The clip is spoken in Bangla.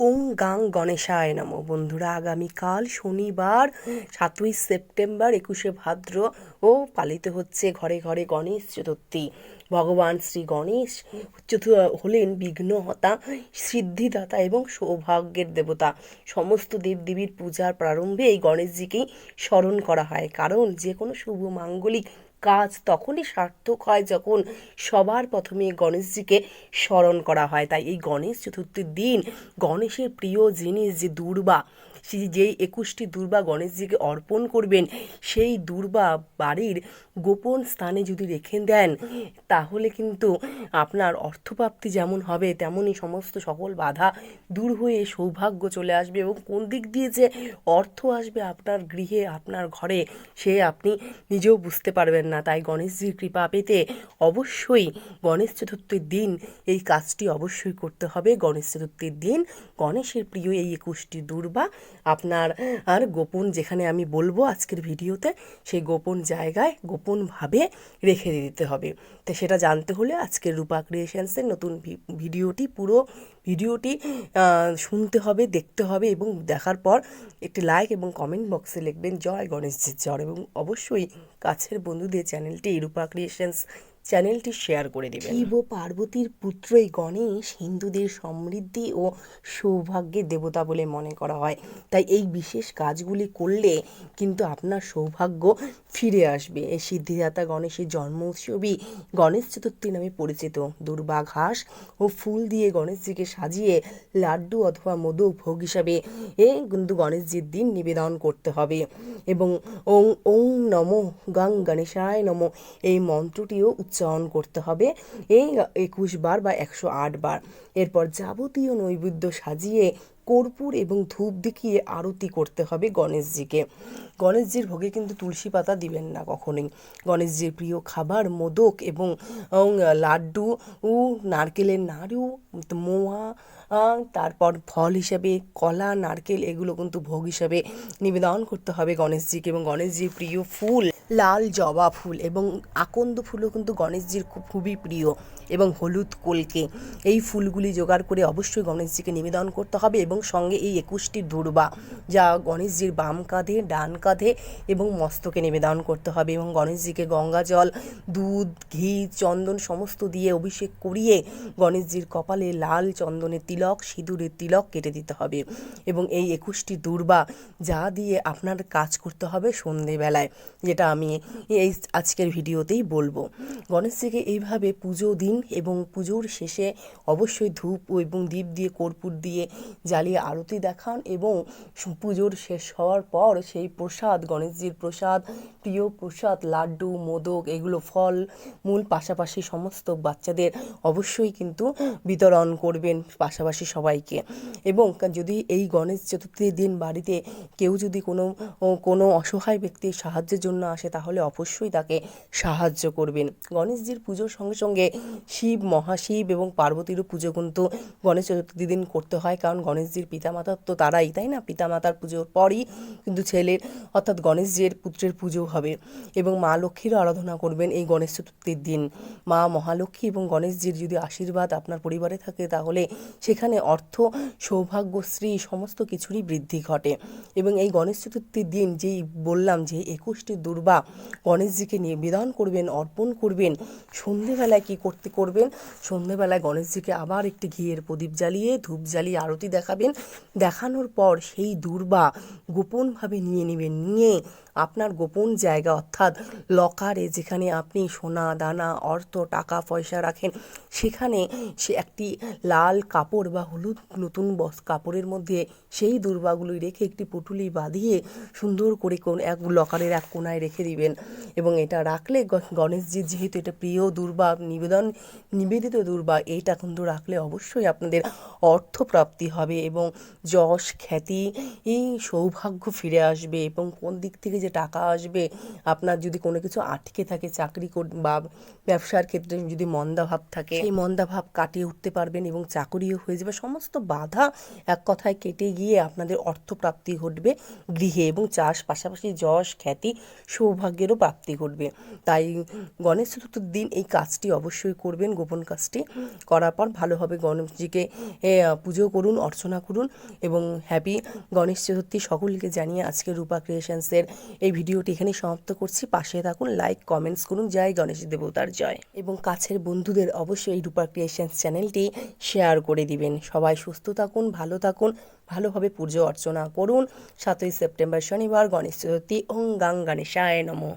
ওং গাং গণেশায় নম। বন্ধুরা, আগামীকাল শনিবার, সাতই সেপ্টেম্বর, একুশে ভাদ্র ও পালিত হচ্ছে ঘরে ঘরে গণেশ চতুর্থী। ভগবান শ্রী গণেশ চতু- হলেন বিঘ্নহতা, সিদ্ধিদাতা এবং সৌভাগ্যের দেবতা। সমস্ত দেবদেবীর পূজার প্রারম্ভে এই গণেশজিকেই স্মরণ করা হয়। কারণ যে কোনো শুভ মাঙ্গলিক কাজ তখনই সার্থক হয় যখন সবার প্রথমে গণেশজিকে স্মরণ করা হয়। তাই এই গণেশ চতুর্থীর দিন গণেশের প্রিয় জিনিস যে দুর্বা সেই যেই একুশটি দুর্বা গণেশজিকে অর্পণ করবেন, সেই দুর্বা বাড়ির গোপন স্থানে যদি রেখে দেন, তাহলে কিন্তু আপনার অর্থপ্রাপ্তি যেমন হবে, তেমনই সমস্ত সকল বাধা দূর হয়ে সৌভাগ্য চলে আসবে এবং কোন দিক দিয়ে যে অর্থ আসবে আপনার গৃহে, আপনার ঘরে, সে আপনি নিজেও বুঝতে পারবেন না। তাই গণেশজির কৃপা পেতে অবশ্যই গণেশ চতুর্থীর দিন এই কাজটি অবশ্যই করতে হবে। গণেশ চতুর্থীর দিন গণেশের প্রিয় এই একুশটি দুর্বা আপনার আর গোপন যেখানে আমি বলব আজকের ভিডিওতে, সেই গোপন জায়গায় গোপনভাবে রেখে দিতে হবে। তো সেটা জানতে হলে আজকের রূপা ক্রিয়েশনসের নতুন ভিডিওটি, পুরো ভিডিওটি শুনতে হবে, দেখতে হবে এবং দেখার পর একটি লাইক এবং কমেন্ট বক্সে লিখবেন, জয় গণেশজির জয় এবং অবশ্যই কাছের বন্ধুদের চ্যানেলটি রূপা ক্রিয়েশনস চ্যানেলটি শেয়ার করে দেবেন। শিব পার্বতীর পুত্র এই গণেশ, হিন্দুদের সমৃদ্ধি ও সৌভাগ্যের দেবতা বলে মনে করা হয়। তাই এই বিশেষ কাজগুলি করলে কিন্তু আপনার সৌভাগ্য ফিরে আসবে। এই সিদ্ধিদাতা গণেশের জন্ম উৎসবই গণেশ চতুর্থী নামে পরিচিত। দুর্বা ঘাস ও ফুল দিয়ে গণেশজিকে সাজিয়ে লাড্ডু অথবা মোদক ভোগ হিসাবে এ কিন্তু গণেশজির দিন নিবেদন করতে হবে। এবং ওং ওং নম, গং গণেশায় নম, এই মন্ত্রটিও উচ্চারণ করতে হবে। এই একুশ বার বা একশো আট বার। এরপর যাবতীয় নৈবেদ্য সাজিয়ে কর্পূর এবং ধূপ দেখিয়ে আরতি করতে হবে গণেশজিকে। গণেশজির ভোগে কিন্তু তুলসী পাতা দিবেন না কখনোই। গণেশজির প্রিয় খাবার মোদক এবং লাড্ডু নারকেলের নাড়ু, মোয়া তারপর ফল হিসাবে কলা, নারকেল এগুলো কিন্তু ভোগ হিসাবে নিবেদন করতে হবে গণেশজিকে এবং গণেশজির প্রিয় ফুল লাল জবা ফুল এবং আকন্দ ফুলও কিন্তু গণেশজির খুব খুবই প্রিয় এবং হলুদ কলকে। এই ফুলগুলি জোগাড় করে অবশ্যই গণেশজিকে নিবেদন করতে হবে এবং সঙ্গে এই একুশটি দুর্বা যা গণেশজির বাম কাঁধে, ডান কাঁধে এবং মস্তকে নিবেদন করতে হবে এবং গণেশজিকে গঙ্গা জল, দুধ, ঘি, চন্দন সমস্ত দিয়ে অভিষেক করিয়ে গণেশজির কপালে লাল চন্দনের তিলক সিঁদুরের তিলক কেটে দিতে হবে এবং এই একুশটি দুর্বা যা দিয়ে আপনার কাজ করতে হবে সন্ধেবেলায়, যেটা আমি এই আজকের ভিডিওতেই বলব। গণেশজিকে এইভাবে পুজো দিন এবং পুজোর শেষে অবশ্যই ধূপ এবং দীপ দিয়ে, কর্পূর দিয়ে জ্বালিয়ে আরতি দেখান এবং পুজোর শেষ হওয়ার পর সেই প্রসাদ, গণেশজির প্রসাদ, প্রিয় প্রসাদ, লাড্ডু, মোদক, এগুলো ফল, মূল পাশাপাশি সমস্ত বাচ্চাদের অবশ্যই কিন্তু বিতরণ করবেন পাশাপাশি সবাইকে। এবং যদি এই গণেশ চতুর্থীর দিন বাড়িতে কেউ যদি কোনো কোনো অসহায় ব্যক্তির সাহায্যের জন্য আসে তাহলে অবশ্যই তাকে সাহায্য করবেন। গণেশজির পুজোর সঙ্গে সঙ্গে শিব, মহাশিব এবং পার্বতীরও পুজো কিন্তু গণেশ চতুর্থী দিন করতে হয়, কারণ গণেশজির পিতামাতার তো তারাই, তাই না? পিতামাতার পুজোর পরই কিন্তু ছেলের, অর্থাৎ গণেশজির পুত্রের পুজো হবে এবং মা লক্ষ্মীরও আরাধনা করবেন এই গণেশ চতুর্থীর দিন। মা মহালক্ষ্মী এবং গণেশজির যদি আশীর্বাদ আপনার পরিবারে থাকে, তাহলে সেখানে অর্থ সৌভাগ্যশ্রী সমস্ত কিছুরই বৃদ্ধি ঘটে। এবং এই গণেশ চতুর্থীর দিন যেই বললাম যে একুশটি দুর্বা গণেশজিকে নিয়ে বিধান করবেন, অর্পণ করবেন। সন্ধেবেলায় কি করতে করবেন? সন্ধেবেলায় গণেশজিকে আবার একটি ঘিয়ের প্রদীপ জ্বালিয়ে, ধূপ জ্বালিয়ে আরতি দেখাবেন। দেখানোর পর সেই দুর্বা গোপনভাবে নিয়ে নেবেন। নিয়ে আপনার গোপন জায়গা, অর্থাৎ লকারে যেখানে আপনি সোনা, দানা, অর্থ, টাকা, পয়সা রাখেন, সেখানে সে একটি লাল কাপড় বা হলুদ নতুন বস কাপড়ের মধ্যে সেই দুর্বাগুলি রেখে একটি পুটুলি বাঁধিয়ে সুন্দর করে কোন এক লকারের এক কোনায় রেখে দিবেন। এবং এটা রাখলে গণেশজির যেহেতু এটা প্রিয় দুর্বা নিবেদন, নিবেদিত দুর্বা, এইটা কিন্তু রাখলে অবশ্যই আপনাদের অর্থপ্রাপ্তি হবে এবং যশ, খ্যাতি এই সৌভাগ্য ফিরে আসবে এবং কোন দিক থেকে যে টাকা আসবে, আপনার যদি কোনো কিছু আটকে থাকে চাকরি কর- বা ব্যবসার ক্ষেত্রে যদি মন্দাভাব থাকে, সেই মন্দাভাব কাটিয়ে উঠতে পারবেন এবং চাকরিও হয়ে যাবে। সমস্ত বাধা এক কথায় কেটে গিয়ে আপনাদের অর্থপ্রাপ্তি ঘটবে গৃহে এবং চাষ পাশাপাশি যশ, খ্যাতি সৌভাগ্যেরও প্রাপ্তি ঘটবে। তাই গণেশ চতুর্থীর দিন এই কাজটি অবশ্যই করবেন, গোপন কাজটি করার পর ভালোভাবে গণেশজিকে পুজো করুন, অর্চনা করুন এবং হ্যাপি গণেশ চতুর্থী সকলকে জানিয়ে আজকে রূপা ক্রিয়েশনসের এই ভিডিওটি এখানেই সমাপ্ত করছি। পাশে থাকুন লাইক কমেন্টস করুন। জয় গণেশ দেবতার জয়। এবং কাছের বন্ধুদের অবশ্যই এই রূপা ক্রিয়েশনস চ্যানেলটি শেয়ার করে দিবেন। সবাই সুস্থ থাকুন, ভালো থাকুন, ভালোভাবে পুজো অর্চনা করুন। সাতই সেপ্টেম্বর শনিবার গণেশ চতুর্থী। ওং গাং গণেশায় নমঃ।